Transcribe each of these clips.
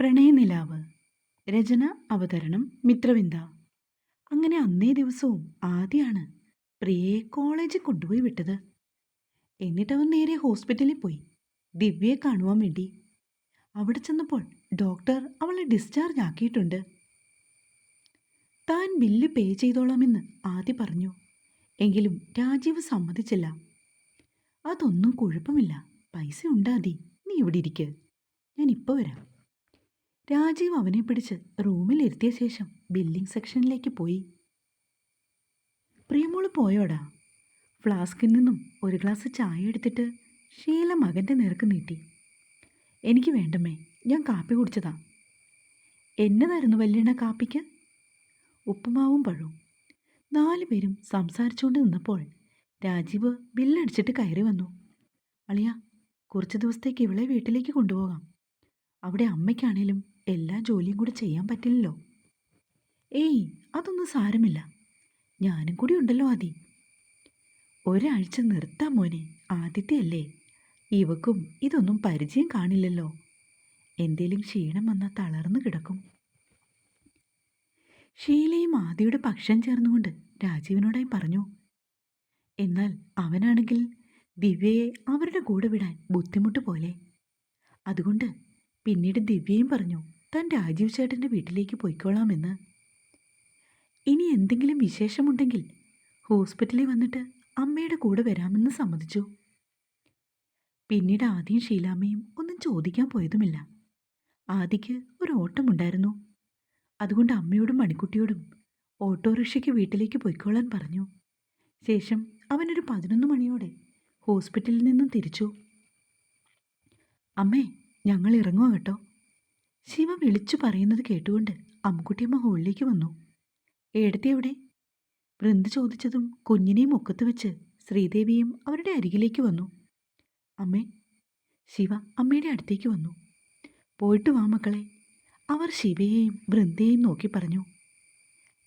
പ്രണയനിലാവ്. രചന അവതരണം മിത്രവിന്ദ. അങ്ങനെ അന്നേ ദിവസവും ആദ്യമാണ് പ്രിയയെ കോളേജിൽ കൊണ്ടുപോയി വിട്ടത്. എന്നിട്ടവൻ നേരെ ഹോസ്പിറ്റലിൽ പോയി. ദിവ്യയെ കാണുവാൻ വേണ്ടി. അവിടെ ചെന്നപ്പോൾ ഡോക്ടർ അവളെ ഡിസ്ചാർജ് ആക്കിയിട്ടുണ്ട്. താൻ ബില്ല് പേ ചെയ്തോളാമെന്ന് ആദ്യ പറഞ്ഞു. എങ്കിലും രാജീവ് സമ്മതിച്ചില്ല. അതൊന്നും കുഴപ്പമില്ല. പൈസ ഉണ്ടാതി നീ ഇവിടെ ഇരിക്ക്. ഞാൻ ഇപ്പോൾ വരാം. രാജീവ് അവനെ പിടിച്ച് റൂമിലിരുത്തിയ ശേഷം ബില്ലിംഗ് സെക്ഷനിലേക്ക് പോയി. പ്രിയമോൾ പോയോടാ. ഫ്ലാസ്കിൽ നിന്നും ഒരു ഗ്ലാസ് ചായ എടുത്തിട്ട് ഷീല മകന്റെ നേർക്ക് നീട്ടി. എനിക്ക് വേണ്ടമ്മേ ഞാൻ കാപ്പി കുടിച്ചതാ. എന്നതായിരുന്നു വല്യണ്ണ കാപ്പിക്ക്? ഉപ്പുമാവും പഴവും. നാലു പേരും സംസാരിച്ചുകൊണ്ട് നിന്നപ്പോൾ രാജീവ് ബില്ലടിച്ചിട്ട് കയറി വന്നു. അളിയ കുറച്ച് ദിവസത്തേക്ക് ഇവളെ വീട്ടിലേക്ക് കൊണ്ടുപോകാം. അവിടെ അമ്മയ്ക്കാണേലും എല്ലാ ജോലിയും കൂടെ ചെയ്യാൻ പറ്റില്ലല്ലോ. ഏയ് അതൊന്നും സാരമില്ല. ഞാനും കൂടി ഉണ്ടല്ലോ ആദി. ഒരാഴ്ച നിർത്താം മോനെ ആദ്യത്തെ അല്ലേ ഇവക്കും ഇതൊന്നും പരിചയം കാണില്ലല്ലോ. എന്തേലും ക്ഷീണം വന്നാൽ തളർന്നു കിടക്കും. ഷീലയും ആദിയുടെ പക്ഷം ചേർന്നുകൊണ്ട് രാജീവിനോടായി പറഞ്ഞു എന്നാൽ അവനാണെങ്കിൽ ദിവ്യയെ അവരുടെ കൂടെ വിടാൻ ബുദ്ധിമുട്ട് പോലെ. അതുകൊണ്ട് പിന്നീട് ദിവ്യയും പറഞ്ഞു താൻ രാജീവ് ചേട്ടന്റെ വീട്ടിലേക്ക് പോയിക്കോളാമെന്ന്. ഇനി എന്തെങ്കിലും വിശേഷമുണ്ടെങ്കിൽ ഹോസ്പിറ്റലിൽ വന്നിട്ട് അമ്മയുടെ കൂടെ വരാമെന്ന് സമ്മതിച്ചു. പിന്നീട് ആദ്യം ഷീലാമ്മയും ഒന്നും ചോദിക്കാൻ പോയതുമില്ല. ആദിക്ക് ഒരു ഓട്ടമുണ്ടായിരുന്നു. അതുകൊണ്ട് അമ്മയോടും മണിക്കുട്ടിയോടും ഓട്ടോറിക്ഷയ്ക്ക് വീട്ടിലേക്ക് പോയിക്കോളാൻ പറഞ്ഞു. ശേഷം അവനൊരു പതിനൊന്ന് മണിയോടെ ഹോസ്പിറ്റലിൽ നിന്നും തിരിച്ചു. അമ്മേ ഞങ്ങൾ ഇറങ്ങുക കേട്ടോ. ശിവ വിളിച്ചു പറയുന്നത് കേട്ടുകൊണ്ട് അമ്മുക്കുട്ടിയമ്മ ഹോളിലേക്ക് വന്നു. ഏടത്തി എവിടെ? വൃന്ദ ചോദിച്ചതും കുഞ്ഞിനെയും ഒക്കത്ത് വെച്ച് ശ്രീദേവിയും അവരുടെ അരികിലേക്ക് വന്നു. അമ്മേ ശിവ അമ്മയുടെ അടുത്തേക്ക് വന്നു. പോയിട്ട് വാ മക്കളെ അവർ ശിവയെയും വൃന്ദയെയും നോക്കി പറഞ്ഞു.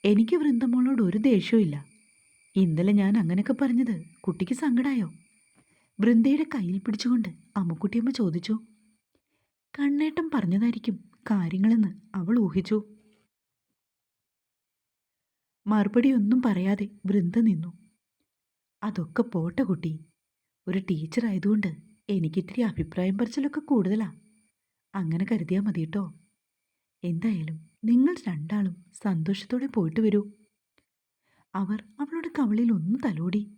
എനിക്ക് വൃന്ദമോളോട് ഒരു ദേഷ്യമില്ല ഇന്നലെ ഞാൻ അങ്ങനെയൊക്കെ പറഞ്ഞത് കുട്ടിക്ക് സങ്കടായോ? വൃന്ദയുടെ കയ്യിൽ പിടിച്ചുകൊണ്ട് അമ്മുക്കുട്ടിയമ്മ ചോദിച്ചു. കണ്ണേട്ടം പറഞ്ഞതായിരിക്കും കാര്യങ്ങളെന്ന് അവൾ ഊഹിച്ചു. മറുപടിയൊന്നും പറയാതെ വൃന്ദ നിന്നു. അതൊക്കെ പോട്ടെ കുട്ടി. ഒരു ടീച്ചർ ആയതുകൊണ്ട് എനിക്കിത്തിരി അഭിപ്രായം പറച്ചിലൊക്കെ കൂടുതലാ. അങ്ങനെ കരുതിയാൽ മതി കേട്ടോ എന്തായാലും നിങ്ങൾ രണ്ടാളും സന്തോഷത്തോടെ പോയിട്ട് വരൂ. അവർ അവളുടെ കവളിൽ ഒന്ന് തലോടി.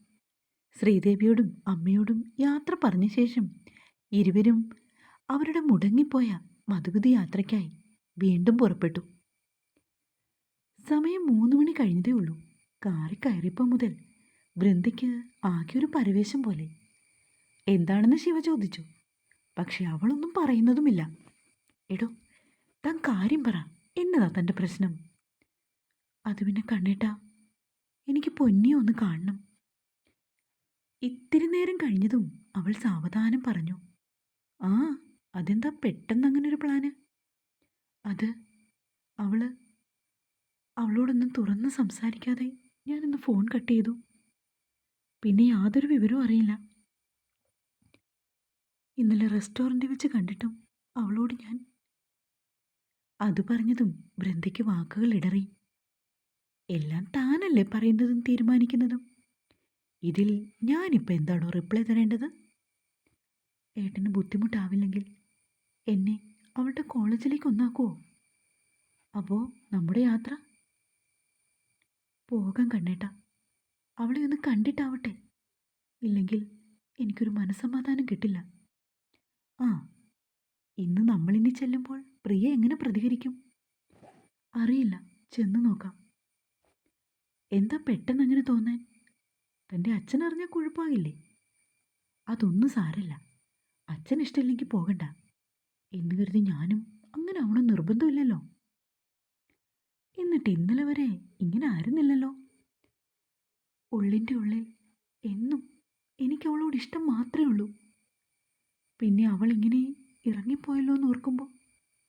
ശ്രീദേവിയോടും അമ്മയോടും യാത്ര പറഞ്ഞ ശേഷം ഇരുവരും അവരുടെ മുടങ്ങിപ്പോയ മധുഗതി യാത്രയ്ക്കായി വീണ്ടും പുറപ്പെട്ടു. സമയം മൂന്ന് മണി കഴിഞ്ഞതേ ഉള്ളൂ. കാറി കയറിയപ്പോൾ മുതൽ വൃന്ദയ്ക്ക് ആകെ ഒരു പരവേശം പോലെ. എന്താണെന്ന് ശിവ ചോദിച്ചു. പക്ഷെ അവളൊന്നും പറയുന്നതുമില്ല. എടോ താൻ കാര്യം പറ. എന്നതാ തന്റെ പ്രശ്നം? അത് പിന്നെ കണ്ണേട്ടാ എനിക്ക് പൊന്നിയെ ഒന്ന് കാണണം. ഇത്തിരി നേരം കഴിഞ്ഞതും അവൾ സാവധാനം പറഞ്ഞു. ആ അതെന്താ പെട്ടെന്ന് അങ്ങനെ ഒരു പ്ലാന്? അത് അവൾ അവളോടൊന്നും തുറന്ന് സംസാരിക്കാതെ ഞാനിന്ന് ഫോൺ കട്ട് ചെയ്തു. പിന്നെ യാതൊരു വിവരവും അറിയില്ല. ഇന്നലെ റെസ്റ്റോറന്റിൽ വെച്ച് കണ്ടിട്ടും അവളോട് ഞാൻ അത് പറഞ്ഞതും വൃന്ദയ്ക്ക് വാക്കുകൾ ഇടറി. എല്ലാം താനല്ലേ പറയുന്നതും തീരുമാനിക്കുന്നതും. ഇതിൽ ഞാനിപ്പോൾ എന്താണോ റിപ്ലൈ തരേണ്ടത്? ഏട്ടന് ബുദ്ധിമുട്ടാവില്ലെങ്കിൽ എന്നെ അവളുടെ കോളേജിലേക്ക് ഒന്നാക്കുമോ അപ്പോ നമ്മുടെ യാത്ര? പോകാൻ കണ്ണേട്ട. അവളെ ഒന്ന് കണ്ടിട്ടാവട്ടെ. ഇല്ലെങ്കിൽ എനിക്കൊരു മനസ്സമാധാനം കിട്ടില്ല. ആ ഇന്ന് നമ്മളിനി ചെല്ലുമ്പോൾ പ്രിയ എങ്ങനെ പ്രതികരിക്കും? അറിയില്ല. ചെന്ന് നോക്കാം. എന്താ പെട്ടെന്ന് അങ്ങനെ തോന്നാൻ? തന്റെ അച്ഛൻ അറിഞ്ഞാൽ കുഴപ്പമാകില്ലേ? അതൊന്നും സാരല്ല. അച്ഛൻ ഇഷ്ടമില്ലെങ്കിൽ പോകണ്ട. എന്ന് കരുതി ഞാനും അങ്ങനെ ആവണം നിർബന്ധമില്ലല്ലോ. എന്നിട്ട് ഇന്നലെ വരെ ഇങ്ങനെ ആയിരുന്നില്ലല്ലോ. ഉള്ളിന്റെ ഉള്ളിൽ എന്നും എനിക്ക് അവളോട് ഇഷ്ടം മാത്രമേ ഉള്ളൂ. പിന്നെ അവൾ ഇങ്ങനെ ഇറങ്ങിപ്പോയല്ലോ എന്ന് ഓർക്കുമ്പോൾ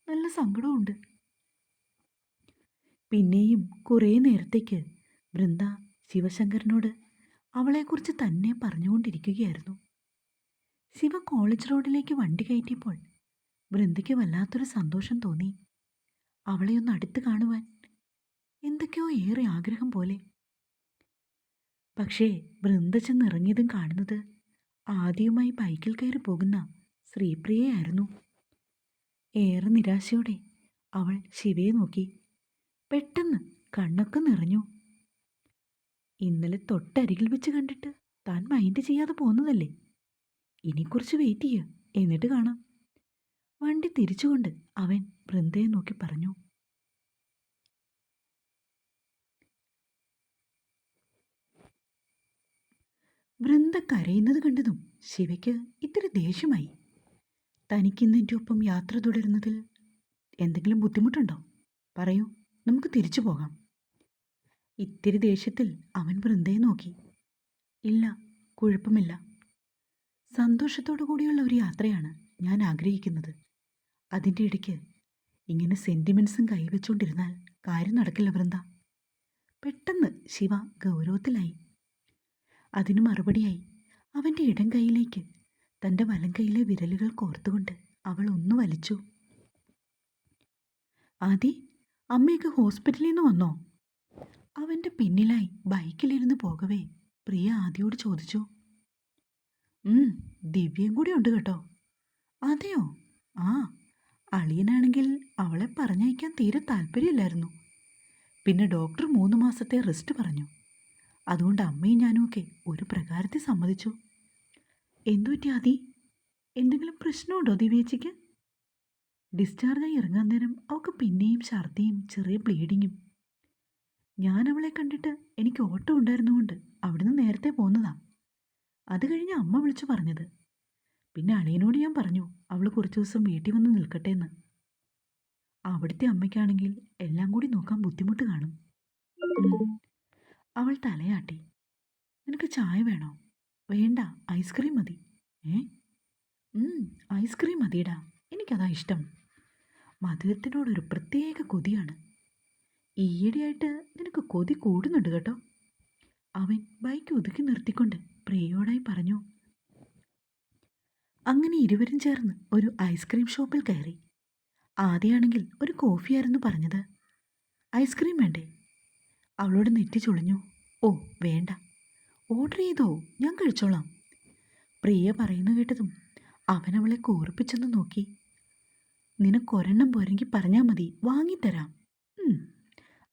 നല്ല സങ്കടമുണ്ട് പിന്നെയും കുറേ നേരത്തേക്ക് വൃന്ദ ശിവശങ്കരനോട് അവളെക്കുറിച്ച് തന്നെ പറഞ്ഞുകൊണ്ടിരിക്കുകയായിരുന്നു. ശിവ കോളേജ് റോഡിലേക്ക് വണ്ടി കയറ്റിയപ്പോൾ വൃന്ദയ്ക്ക് വല്ലാത്തൊരു സന്തോഷം തോന്നി. അവളെ ഒന്ന് അടുത്ത് കാണുവാൻ. എന്തൊക്കെയോ ഏറെ ആഗ്രഹം പോലെ. പക്ഷേ വൃന്ദ ചെന്നിറങ്ങിയതും കാണുന്നത് ആദ്യമായി ബൈക്കിൽ കയറി പോകുന്ന ശ്രീപ്രിയയായിരുന്നു. ഏറെ നിരാശയോടെ അവൾ ശിവയെ നോക്കി. പെട്ടെന്ന് കണ്ണൊക്കെ നിറഞ്ഞു. ഇന്നലെ തൊട്ടരികിൽ വെച്ച് കണ്ടിട്ട് താൻ മൈൻഡ് ചെയ്യാതെ പോന്നതല്ലേ ഇനി കുറച്ച് വെയിറ്റ് ചെയ്യുക എന്നിട്ട് കാണാം. വണ്ടി തിരിച്ചുകൊണ്ട് അവൻ വൃന്ദയെ നോക്കി പറഞ്ഞു. വൃന്ദ കരയുന്നത് കണ്ടതും ശിവയ്ക്ക് ഇത്തിരി ദേഷ്യമായി. തനിക്കിന്ന് എന്റെ ഒപ്പം യാത്ര തുടരുന്നതിൽ എന്തെങ്കിലും ബുദ്ധിമുട്ടുണ്ടോ? പറയൂ നമുക്ക് തിരിച്ചു പോകാം. ഇത്തിരി ദേഷ്യത്തിൽ അവൻ വൃന്ദയെ നോക്കി. ഇല്ല കുഴപ്പമില്ല. സന്തോഷത്തോടു കൂടിയുള്ള ഒരു യാത്രയാണ് ഞാൻ ആഗ്രഹിക്കുന്നത്. അതിന്റെ ഇടയ്ക്ക് ഇങ്ങനെ സെന്റിമെൻസും കൈവച്ചുകൊണ്ടിരുന്നാൽ കാര്യം നടക്കില്ല വൃന്ദ. പെട്ടെന്ന് ശിവ ഗൗരവത്തിലായി. അതിനു മറുപടിയായി അവന്റെ ഇടം കൈയിലേക്ക് തന്റെ വലം കൈയിലെ വിരലുകൾ കോർത്തുകൊണ്ട് അവൾ ഒന്ന് വലിച്ചു. ആദി അമ്മയൊക്കെ ഹോസ്പിറ്റലിൽ നിന്ന് വന്നോ? അവന്റെ പിന്നിലായി ബൈക്കിലിരുന്ന് പോകവേ പ്രിയ ആദിയോട് ചോദിച്ചു. ദിവ്യം ദിവ്യയും കൂടി ഉണ്ട് കേട്ടോ. അതെയോ? ആ അളിയനാണെങ്കിൽ അവളെ പറഞ്ഞയക്കാൻ തീരെ താല്പര്യമില്ലായിരുന്നു. പിന്നെ ഡോക്ടർ മൂന്ന് മാസത്തെ റെസ്റ്റ് പറഞ്ഞു. അതുകൊണ്ട് അമ്മയും ഞാനും ഒക്കെ ഒരു പ്രകാരത്തിൽ സമ്മതിച്ചു. എന്തുപറ്റി അതി എന്തെങ്കിലും പ്രശ്നമുണ്ടോ ദിവ്യേച്ചിക്ക്? ഡിസ്ചാർജായി ഇറങ്ങാൻ നേരം അവൾക്ക് പിന്നെയും ഛർദിയും ചെറിയ ബ്ലീഡിങ്ങും ഞാൻ അവളെ കണ്ടിട്ട് എനിക്ക് ഓട്ടം ഉണ്ടായിരുന്നുകൊണ്ട് അവിടുന്ന് നേരത്തെ പോന്നതാ. അത് കഴിഞ്ഞ് അമ്മ വിളിച്ചു പറഞ്ഞത്. പിന്നെ അളിയനോട് ഞാൻ പറഞ്ഞു അവൾ കുറച്ച് ദിവസം വീട്ടിൽ വന്ന് നിൽക്കട്ടെ എന്ന് അവിടുത്തെ അമ്മയ്ക്കാണെങ്കിൽ എല്ലാം കൂടി നോക്കാൻ ബുദ്ധിമുട്ട് കാണും. അവൾ തലയാട്ടി. നിനക്ക് ചായ വേണോ? വേണ്ട ഐസ്ക്രീം മതി. ഏ? ഐസ്ക്രീം മതിയടാ. എനിക്കതാ ഇഷ്ടം. മധുരത്തിനോടൊരു പ്രത്യേക കൊതിയാണ്. ഈയിടെയായിട്ട് നിനക്ക് കൊതി കൂടുന്നുണ്ട് കേട്ടോ. അവൻ ബൈക്ക് ഒതുക്കി നിർത്തിക്കൊണ്ട് പ്രിയയോടായി പറഞ്ഞു അങ്ങനെ ഇരുവരും ചേർന്ന് ഒരു ഐസ്ക്രീം ഷോപ്പിൽ കയറി. ആദ്യമാണെങ്കിൽ ഒരു കോഫിയായിരുന്നു പറഞ്ഞത്. ഐസ്ക്രീം വേണ്ടേ? അവളോട് നെറ്റി ചുളിഞ്ഞു. ഓ വേണ്ട. ഓർഡർ ചെയ്തോ? ഞാൻ കഴിച്ചോളാം. പ്രിയ പറയുന്നു കേട്ടതും അവൻ അവളെ കൂർപ്പിച്ചെന്ന് നോക്കി. നിനക്കൊരെണ്ണം പോരെങ്കിൽ പറഞ്ഞാൽ മതി. വാങ്ങിത്തരാം.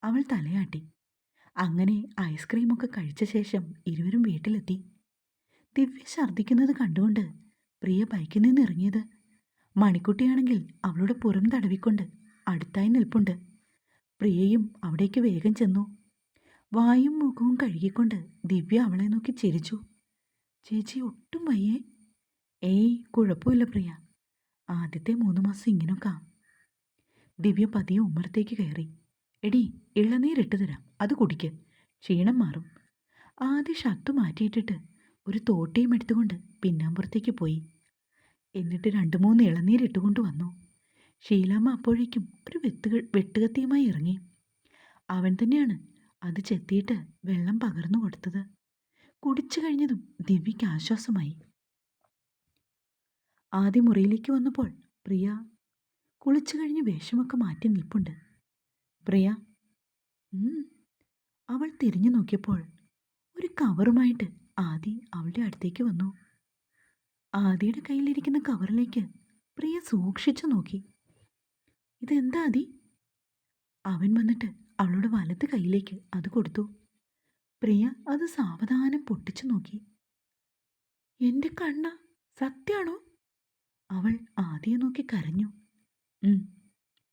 അവൾ തലയാട്ടി. അങ്ങനെ ഐസ്ക്രീമൊക്കെ കഴിച്ച ശേഷം ഇരുവരും വീട്ടിലെത്തി. ദിവ്യ ഛർദ്ദിക്കുന്നത് കണ്ടുകൊണ്ട് പ്രിയ ബൈക്കിൽ നിന്ന് ഇറങ്ങിയത്. മണിക്കുട്ടിയാണെങ്കിൽ അവളുടെ പുറം തടവിക്കൊണ്ട് അടുത്തായി നിൽപ്പുണ്ട്. പ്രിയയും അവിടേക്ക് വേഗം ചെന്നു. വായും മുഖവും കഴുകിക്കൊണ്ട് ദിവ്യ അവളെ നോക്കി ചിരിച്ചു. ചേച്ചി ഒട്ടും വയ്യേ. ഏയ് കുഴപ്പമില്ല പ്രിയ. ആദ്യത്തെ മൂന്ന് മാസം ഇങ്ങനൊക്കെ. ദിവ്യ പതിയെ ഉമ്മറത്തേക്ക് കയറി. എടി ഇളനീരിട്ട് തരാം. അത് കുടിക്ക്. ക്ഷീണം മാറും. ആദ്യ ഷർട്ട് മാറ്റിയിട്ടിട്ട് ഒരു തോട്ടിയും എടുത്തുകൊണ്ട് പിന്നാമ്പുറത്തേക്ക് പോയി. എന്നിട്ട് രണ്ട് മൂന്ന് ഇളനീരിട്ടുകൊണ്ട് വന്നു. ഷീലാമ്മ അപ്പോഴേക്കും ഒരു വെത്തുകൾ വെട്ടുകത്തിയുമായി ഇറങ്ങി. അവൻ തന്നെയാണ് അത് ചെത്തിയിട്ട് വെള്ളം പകർന്നു കൊടുത്തത്. കുടിച്ചു കഴിഞ്ഞതും ദിവ്യയ്ക്ക് ആശ്വാസമായി. ആദ്യ മുറിയിലേക്ക് വന്നപ്പോൾ പ്രിയ കുളിച്ചു കഴിഞ്ഞ് വേഷമൊക്കെ മാറ്റി നിൽപ്പുണ്ട്. പ്രിയ. അവൾ തിരിഞ്ഞു നോക്കിയപ്പോൾ ഒരു കവറുമായിട്ട് ആദി അവളുടെ അടുത്തേക്ക് വന്നു. ആദിയുടെ കയ്യിലിരിക്കുന്ന കവറിലേക്ക് പ്രിയ സൂക്ഷിച്ചു നോക്കി. ഇതെന്താ ആദി? അവൻ വന്നിട്ട് അവളുടെ വലത്ത് കയ്യിലേക്ക് അത് കൊടുത്തു. പ്രിയ അത് സാവധാനം പൊട്ടിച്ചു നോക്കി. എന്റെ കണ്ണ സത്യാണോ? അവൾ ആദിയെ നോക്കി കരഞ്ഞു.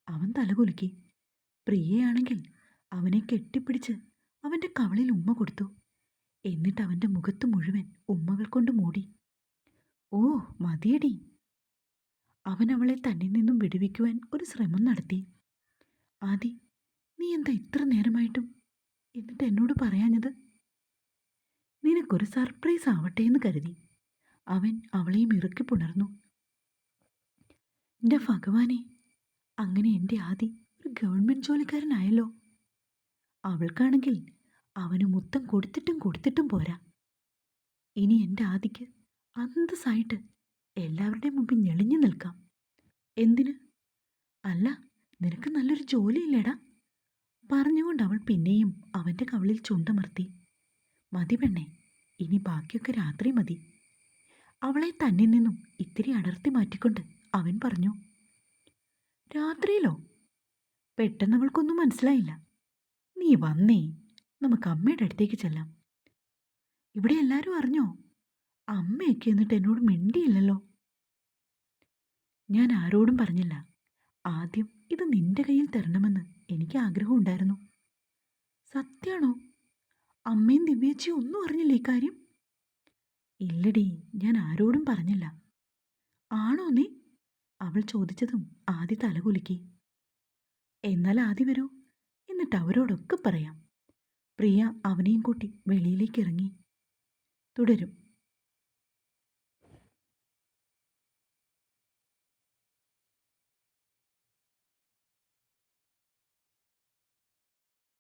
അവൻ തലകുലുക്കി പ്രിയയാണെങ്കിൽ അവനെ കെട്ടിപ്പിടിച്ച് അവന്റെ കവളിൽ ഉമ്മ കൊടുത്തു. എന്നിട്ട് അവന്റെ മുഖത്ത് മുഴുവൻ ഉമ്മകൾ കൊണ്ട് മൂടി. ഓ മതിയടി. അവൻ അവളെ തന്നിൽ നിന്നും വിടുവിക്കുവാൻ ഒരു ശ്രമം നടത്തി. ആദി നീ എന്താ ഇത്ര നേരമായിട്ടും എന്നിട്ട് എന്നോട് പറയാഞ്ഞത്? നിനക്കൊരു സർപ്രൈസ് ആവട്ടെ എന്ന് കരുതി. അവൻ അവളെയും ഇറുക്കി പുണർന്നു. എന്റെ ഭഗവാനെ അങ്ങനെ എന്റെ ആദി ഒരു ഗവൺമെന്റ് ജോലിക്കാരനായല്ലോ. അവൾക്കാണെങ്കിൽ അവന് മുത്തം കൊടുത്തിട്ടും കൊടുത്തിട്ടും പോരാ. ഇനി എന്റെ ആദിക്ക് അന്തസ്സായിട്ട് എല്ലാവരുടെയും മുമ്പിൽ ഞെളിഞ്ഞു നിൽക്കാം. എന്തിന്? അല്ല നിനക്ക് നല്ലൊരു ജോലിയില്ലേടാ? പറഞ്ഞുകൊണ്ട് അവൾ പിന്നെയും അവന്റെ കവിളിൽ ചുണ്ടമർത്തി. മതി പെണ്ണെ ഇനി ബാക്കിയൊക്കെ രാത്രി മതി. അവളെ തന്നിൽ നിന്നും ഇത്തിരി അടർത്തി മാറ്റിക്കൊണ്ട് അവൻ പറഞ്ഞു രാത്രിയിലോ? പെട്ടെന്ന് അവൾക്കൊന്നും മനസ്സിലായില്ല. നീ വന്നേ നമുക്ക് അമ്മയുടെ അടുത്തേക്ക് ചെല്ലാം. ഇവിടെ എല്ലാവരും അറിഞ്ഞോ? അമ്മയൊക്കെ എന്നിട്ട് എന്നോട് മിണ്ടിയില്ലല്ലോ. ഞാൻ ആരോടും പറഞ്ഞില്ല. ആദ്യം ഇത് നിന്റെ കയ്യിൽ തരണമെന്ന് എനിക്ക് ആഗ്രഹമുണ്ടായിരുന്നു സത്യാണോ? അമ്മയും ദിവ്യച്ചി ഒന്നും അറിഞ്ഞില്ല കാര്യം? ഇല്ലടി ഞാൻ ആരോടും പറഞ്ഞില്ല. ആണോ നീ? അവൾ ചോദിച്ചതും ആദ്യ തലകുലുക്കി. എന്നാൽ ആദ്യം വരൂ എന്നിട്ട് അവരോടൊക്കെ പറയാം. പ്രിയ അവനെയും കൂട്ടി വെളിയിലേക്ക് ഇറങ്ങി. തുടരും.